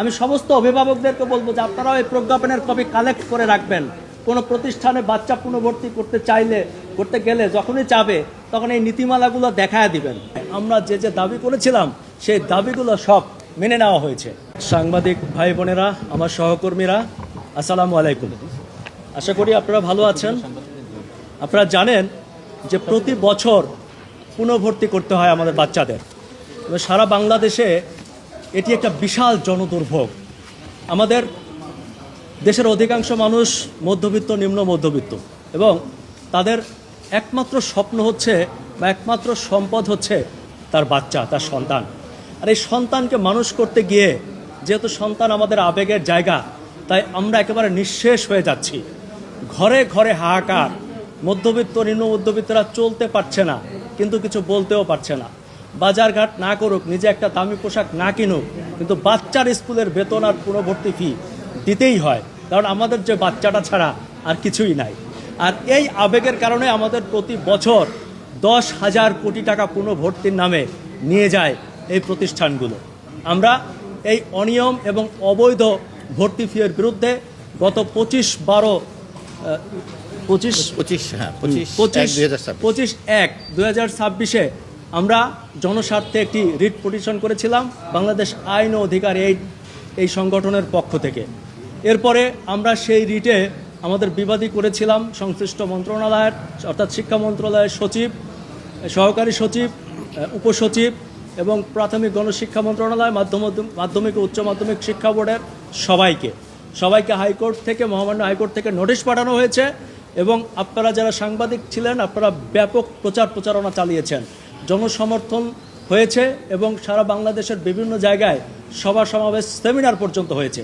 আমি সমস্ত অভিভাবকদেরকে বলব যে আপনারাও এই প্রজ্ঞাপনের কপি কালেক্ট করে রাখবেন। কোনো প্রতিষ্ঠানে বাচ্চা পুনর্ভর্তি করতে চাইলে, করতে গেলে যখনই চাবে, তখন এই নীতিমালাগুলো দেখায় দিবেন। আমরা যে যে দাবি করেছিলাম, সেই দাবিগুলো সব মেনে নেওয়া হয়েছে। সাংবাদিক ভাই বোনেরা, আমার সহকর্মীরা, আসসালামু আলাইকুম। আশা করি আপনারা ভালো আছেন। আপনারা জানেন যে প্রতি বছর পুনর্ভর্তি করতে হয় আমাদের বাচ্চাদের। সারা বাংলাদেশে এটি একটা বিশাল জনদুর্ভোগ। আমাদের দেশের অধিকাংশ মানুষ মধ্যবিত্ত, নিম্ন মধ্যবিত্ত এবং তাদের একমাত্র স্বপ্ন হচ্ছে বা একমাত্র সম্পদ হচ্ছে তার বাচ্চা, তার সন্তান। আর এই সন্তানকে মানুষ করতে গিয়ে যেহেতু সন্তান আমাদের আবেগের জায়গা, তাই আমরা একেবারে নিঃশেষ হয়ে যাচ্ছি। ঘরে ঘরে হাহাকার, মধ্যবিত্ত, নিম্ন মধ্যবিত্তরা চলতে পারছে না, কিন্তু কিছু বলতেও পারছে না। বাজারঘাট না করুক নিজে একটা দামি পোশাক না কিনুক কিন্তু বাচ্চার স্কুলের বেতন আর পুনর্ভর্তি ফি দিতেই হয়। কারণ আমাদের যে বাচ্চাটা ছাড়া আর কিছুই নাই। আর এই আবেগের কারণে আমাদের প্রতি বছর দশ হাজার কোটি টাকা পুনর্ভর্তির নামে নিয়ে যায় এই প্রতিষ্ঠানগুলো। আমরা এই অনিয়ম এবং অবৈধ ভর্তি ফিয়ের বিরুদ্ধে গত পঁচিশ বারো পঁচিশ পঁচিশ হ্যাঁ পঁচিশ ছাব্বিশ। পঁচিশ এক দু হাজার ছাব্বিশে আমরা জনস্বার্থে একটি রিট পিটিশন করেছিলাম বাংলাদেশ আইন ও অধিকার এই এই সংগঠনের পক্ষ থেকে। এরপরে আমরা সেই রিটে আমাদের বিবাদী করেছিলাম সংশ্লিষ্ট মন্ত্রণালয়ের, অর্থাৎ শিক্ষা মন্ত্রণালয়ের সচিব, সহকারী সচিব উপসচিব এবং প্রাথমিক গণশিক্ষা মন্ত্রণালয় মাধ্যম মাধ্যমিক ও উচ্চ মাধ্যমিক শিক্ষা বোর্ডের সবাইকে। সবাইকে হাইকোর্ট থেকে, মহামান্য হাইকোর্ট থেকে নোটিশ পাঠানো হয়েছে এবং আপনারা যারা সাংবাদিক ছিলেন, আপনারা ব্যাপক প্রচার প্রচারণা চালিয়েছেন। জনসমর্থন হয়েছে এবং সারা বাংলাদেশের বিভিন্ন জায়গায় সভা সমাবেশ সেমিনার পর্যন্ত হয়েছে।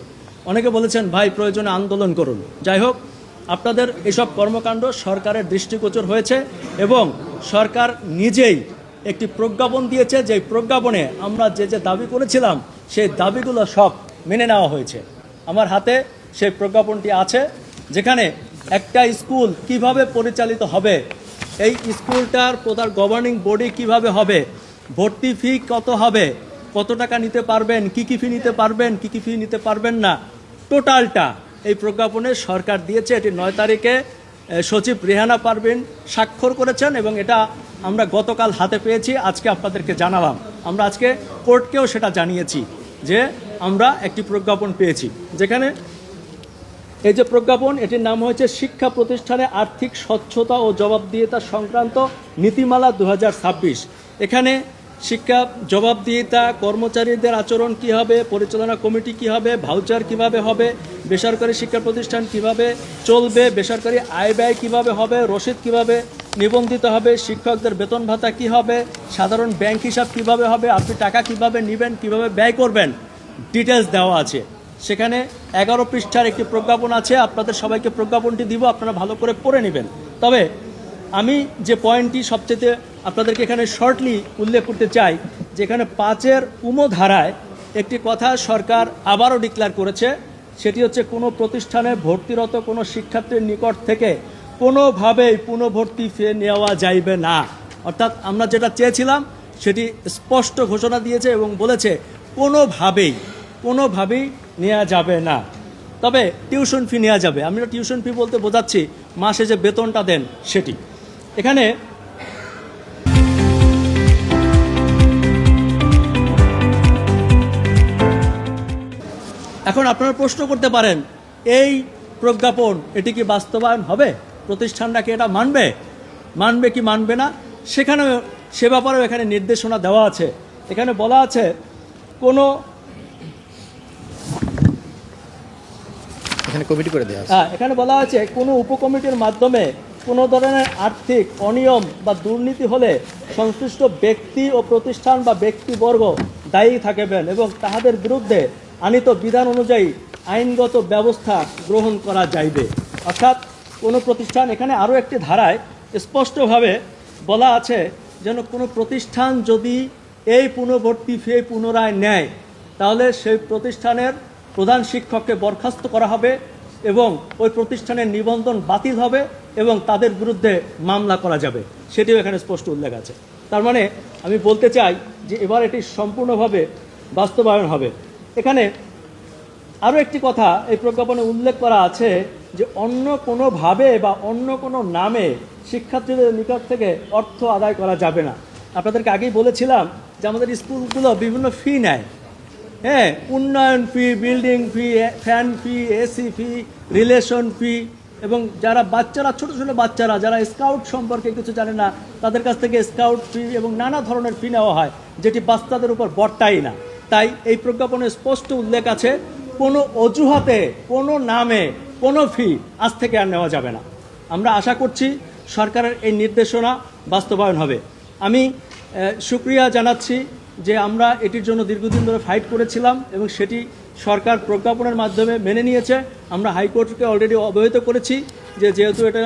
অনেকে বলেছেন, ভাই, প্রয়োজনে আন্দোলন করুন। যাই হোক, আপনাদের এসব কর্মকাণ্ড সরকারের দৃষ্টিগোচর হয়েছে এবং সরকার নিজেই একটি প্রজ্ঞাপন দিয়েছে যে প্রজ্ঞাপনে আমরা যে যে দাবি করেছিলাম, সেই দাবিগুলো সব মেনে নেওয়া হয়েছে। আমার হাতে সেই প্রজ্ঞাপনটি আছে, যেখানে একটা স্কুল কীভাবে পরিচালিত হবে এই স্কুলটার প্রধান গভর্নিং বডি কীভাবে হবে? ভর্তি ফি কত হবে? কত টাকা নিতে পারবেন? কি কি ফি নিতে পারবেন? কি কি ফি নিতে পারবেন না? টোটালটা এই প্রজ্ঞাপনে সরকার দিয়েছে। এটি নয় তারিখে সচিব রেহানা পারভিন স্বাক্ষর করেছেন এবং এটা আমরা গতকাল হাতে পেয়েছি। আজকে আপনাদেরকে জানালাম। আমরা আজকে কোর্টকেও সেটা জানিয়েছি যে আমরা একটি প্রজ্ঞাপন পেয়েছি। যেখানে এই যে প্রজ্ঞাপন, এটির নাম হয়েছে শিক্ষা প্রতিষ্ঠানে আর্থিক স্বচ্ছতা ও জবাবদিহিতা সংক্রান্ত নীতিমালা দু হাজার ছাব্বিশ। এখানে শিক্ষা জবাবদিহিতা, কর্মচারীদের আচরণ কি হবে, পরিচালনা কমিটি কি হবে, ভাউচার কীভাবে হবে, বেসরকারি শিক্ষা প্রতিষ্ঠান কীভাবে চলবে, বেসরকারি আয় ব্যয় কীভাবে হবে, রসিদ কীভাবে নিবন্ধিত হবে, শিক্ষকদের বেতন ভাতা কি হবে, সাধারণ ব্যাংক হিসাব কীভাবে হবে, আপনি টাকা কীভাবে নেবেন, কীভাবে ব্যয় করবেন ডিটেলস দেওয়া আছে। সেখানে এগারো পৃষ্ঠার একটি প্রজ্ঞাপন আছে, আপনাদের সবাইকে প্রজ্ঞাপনটি দিব, আপনারা ভালো করে পড়ে নেবেন। তবে আমি যে পয়েন্টটি সবচেয়ে আপনাদেরকে এখানে শর্টলি উল্লেখ করতে চাই, যেখানে পাঁচের ধারায় একটি কথা সরকার আবারও ডিক্লেয়ার করেছে, সেটি হচ্ছে কোনো প্রতিষ্ঠানে ভর্তিরত কোনো শিক্ষার্থীর নিকট থেকে কোনোভাবেই পুনর্ভর্তি ফি নেওয়া যাইবে না। অর্থাৎ আমরা যেটা চেয়েছিলাম, সেটি স্পষ্ট ঘোষণা দিয়েছে এবং বলেছে, কোনোভাবেই কোনোভাবেই নেওয়া যাবে না। তবে টিউশন ফি নেওয়া যাবে। আমি টিউশন ফি বলতে বোঝাচ্ছি, মাসে যে বেতনটা দেন সেটি। এখানে এখন আপনারা প্রশ্ন করতে পারেন, এই প্রজ্ঞাপন, এটি কি বাস্তবায়ন হবে? প্রতিষ্ঠানটা কি এটা মানবে? মানবে কি মানবে না? সেখানেও, সে ব্যাপারেও এখানে নির্দেশনা দেওয়া আছে। এখানে বলা আছে, কোনো এখানে কমিটি করে দেওয়া হ্যাঁ এখানে বলা আছে কোনো উপকমিটির মাধ্যমে কোনো ধরনের আর্থিক অনিয়ম বা দুর্নীতি হলে সংশ্লিষ্ট ব্যক্তি ও প্রতিষ্ঠান বা ব্যক্তিবর্গ দায়ী থাকবেন এবং তাহাদের বিরুদ্ধে আনিত বিধান অনুযায়ী আইনগত ব্যবস্থা গ্রহণ করা যাইবে। অর্থাৎ কোনো প্রতিষ্ঠান, এখানে আরও একটি ধারায় স্পষ্টভাবে বলা আছে যেন কোনো প্রতিষ্ঠান যদি এই পুনর্ভর্তি ফি পুনরায় নেয়, তাহলে সেই প্রতিষ্ঠানের প্রধান শিক্ষককে বরখাস্ত করা হবে এবং ওই প্রতিষ্ঠানের নিবন্ধন বাতিল হবে এবং তাদের বিরুদ্ধে মামলা করা যাবে। সেটিও এখানে স্পষ্ট উল্লেখ আছে। তার মানে আমি বলতে চাই যে এবার এটি সম্পূর্ণভাবে বাস্তবায়ন হবে। এখানে আরও একটি কথা এই প্রজ্ঞাপনে উল্লেখ করা আছে যে অন্য কোনোভাবে বা অন্য কোনো নামে শিক্ষার্থীদের নিকট থেকে অর্থ আদায় করা যাবে না। আপনাদেরকে আগেই বলেছিলাম যে আমাদের স্কুলগুলো বিভিন্ন ফি নেয়। হ্যাঁ উন্নয়ন fee building fee fan fee AC fee relation fee এবং যারা বাচ্চারা ছোট ছোট বাচ্চারা যারা স্কাউট সম্পর্কে কিছু জানে না তাদের কাছ থেকে স্কাউট ফি এবং নানা ধরনের ফি নেওয়া হয় যেটি বাচ্চাদের উপর বর্তাই না। তাই এই প্রজ্ঞাপনে স্পষ্ট উল্লেখ আছে কোনো অজুহাতে কোনো নামে কোনো ফি আজ থেকে আর নেওয়া যাবে না। আমরা আশা করছি সরকারের এই নির্দেশনা বাস্তবায়ন হবে। আমি আহ, শুক্রিয়া জানাচ্ছি। যে আমরা এটির জন্য দীর্ঘদিন ধরে ফাইট করেছিলাম এবং সেটি সরকার প্রজ্ঞাপনের মাধ্যমে মেনে নিয়েছে। আমরা হাইকোর্টকে অলরেডি অবহিত করেছি যে যেহেতু এটা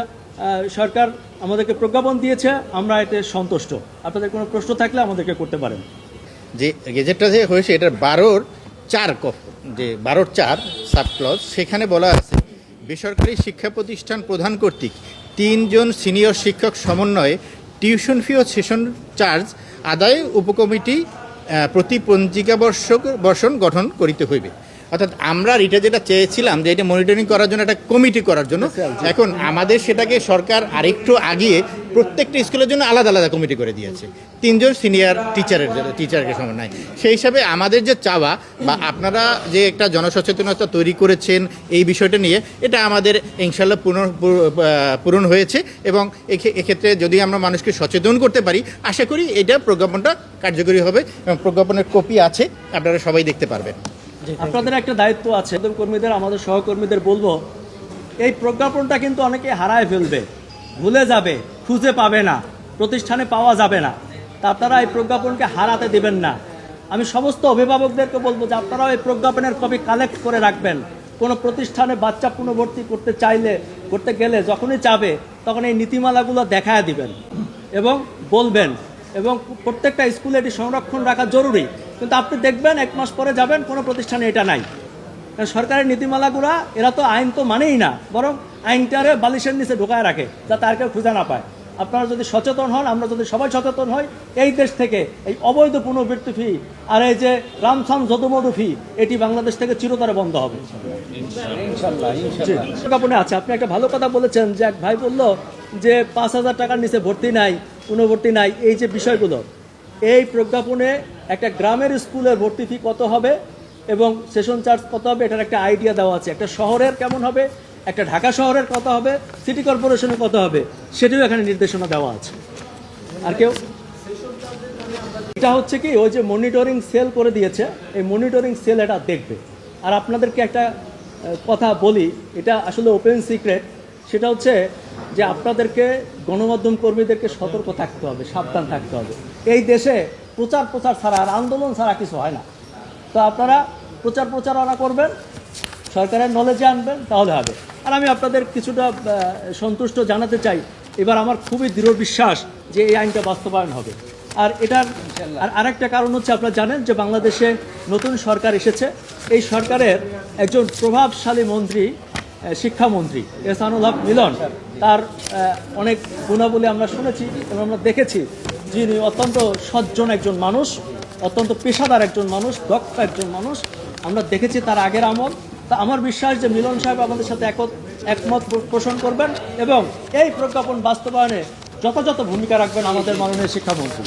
সরকার আমাদেরকে প্রজ্ঞাপন দিয়েছে, আমরা এতে সন্তুষ্ট। আপনাদের কোনো প্রশ্ন থাকলে আমাদেরকে করতে পারেন। যে গেজেটটা যে হয়েছে, এটার বারোর চার কফ যে বারোর চার সাব ক্লজ, সেখানে বলা আছে, বেসরকারি শিক্ষা প্রতিষ্ঠান প্রধান কর্তৃক তিনজন সিনিয়র শিক্ষক সমন্বয়ে টিউশন ফি ও সেশন চার্জ আদায় উপকমিটি প্রতি পঞ্জিকা বর্ষ বর্ষণ গঠন করিতে হইবে। অর্থাৎ আমরা এটা যেটা চেয়েছিলাম যে এটা মনিটরিং করার জন্য একটা কমিটি করার জন্য এখন আমাদের সেটাকে সরকার আরেকটু আগিয়ে প্রত্যেকটা স্কুলের জন্য আলাদা আলাদা কমিটি করে দিয়েছে। তিনজন সিনিয়র টিচারের জন্য টিচারকে সমন্বয়। সেই হিসাবে আমাদের যে চাওয়া বা আপনারা যে একটা জনসচেতনতা তৈরি করেছেন এই বিষয়টা নিয়ে এটা আমাদের ইনশাল্লাহ পূরণ পূরণ হয়েছে এবং এক্ষে- এক্ষেত্রে যদি আমরা মানুষকে সচেতন করতে পারি আশা করি এটা প্রজ্ঞাপনটা কার্যকরী হবে এবং প্রজ্ঞাপনের কপি আছে আপনারা সবাই দেখতে পারবেন। আপনাদের একটা দায়িত্ব আছে কর্মীদের, আমাদের সহকর্মীদের বলব, এই প্রজ্ঞাপনটা কিন্তু অনেকে হারায় ফেলবে, ভুলে যাবে, খুঁজে পাবে না, প্রতিষ্ঠানে পাওয়া যাবে না। তা আপনারা এই প্রজ্ঞাপনকে হারাতে দিবেন না। আমি সমস্ত অভিভাবকদেরকে বলব যে আপনারাও এই প্রজ্ঞাপনের কপি কালেক্ট করে রাখবেন। কোনো প্রতিষ্ঠানে বাচ্চা পুনর্ভর্তি করতে চাইলে, করতে গেলে যখনই চাবে তখন এই নীতিমালাগুলো দেখায় দিবেন এবং বলবেন এবং প্রত্যেকটা স্কুলে এটি সংরক্ষণ রাখা জরুরি। কিন্তু আপনি দেখবেন এক মাস পরে যাবেন কোনো প্রতিষ্ঠানে এটা নাই। সরকারের নীতিমালাগুলো এরা তো আইন তো মানেই না বরং আইনটারে বালিশের নিচে ঢোকায় রাখে যাতে আর কেউ খুঁজে না পায়। আপনারা যদি সচেতন হন আমরা যদি সবাই সচেতন হই এই দেশ থেকে এই অবৈধ পুনর্বৃত্তি ফি আর এই যে রামসাম যদুমধু ফি এটি বাংলাদেশ থেকে চিরতরে বন্ধ হবে। জি, প্রজ্ঞাপনে আছে আপনি একটা ভালো কথা বলেছেন যে এক ভাই বলল যে পাঁচ হাজার টাকার নিচে ভর্তি নাই পুনর্ভর্তি নাই এই যে বিষয়গুলো এই প্রজ্ঞাপনে একটা গ্রামের স্কুলের ভর্তি ফি কত হবে এবং সেশন চার্জ কত হবে, এটার একটা আইডিয়া দেওয়া আছে। একটা শহরের কেমন হবে, একটা ঢাকা শহরের কত হবে সিটি কর্পোরেশনের কত হবে, সেটিও এখানে নির্দেশনা দেওয়া আছে। আর কেউ? এটা হচ্ছে কি, ওই যে মনিটরিং সেল করে দিয়েছে, এই মনিটরিং সেল এটা দেখবে। আর আপনাদেরকে একটা কথা বলি, এটা আসলে ওপেন সিক্রেট সেটা হচ্ছে যে আপনাদেরকে গণমাধ্যম কর্মীদেরকে সতর্ক থাকতে হবে, সাবধান থাকতে হবে। এই দেশে প্রচার প্রচার ছাড়া আর আন্দোলন ছাড়া কিছু হয় না। তো আপনারা প্রচার প্রচারণা করবেন, সরকারের নলেজে আনবেন, তাহলে হবে। আর আমি আপনাদের কিছুটা সন্তুষ্ট জানাতে চাই, এবার আমার খুবই দৃঢ় বিশ্বাস যে এই আইনটা বাস্তবায়ন হবে। আর এটার আর আরেকটা কারণ হচ্ছে, আপনারা জানেন যে বাংলাদেশে নতুন সরকার এসেছে। এই সরকারের একজন প্রভাবশালী মন্ত্রী শিক্ষামন্ত্রী, এহসানুল হক মিলন, তার অনেক গুণাবলী আমরা শুনেছি এবং আমরা দেখেছি। যিনি অত্যন্ত সজ্জন একজন মানুষ, অত্যন্ত পেশাদার একজন মানুষ, দক্ষ একজন মানুষ, আমরা দেখেছি তার আগের আমল। তা আমার বিশ্বাস যে মিলন সাহেব আমাদের সাথে একমত পোষণ করবেন এবং এই প্রজ্ঞাপন বাস্তবায়নে যথাযথ ভূমিকা রাখবেন আমাদের মাননীয় শিক্ষামন্ত্রী।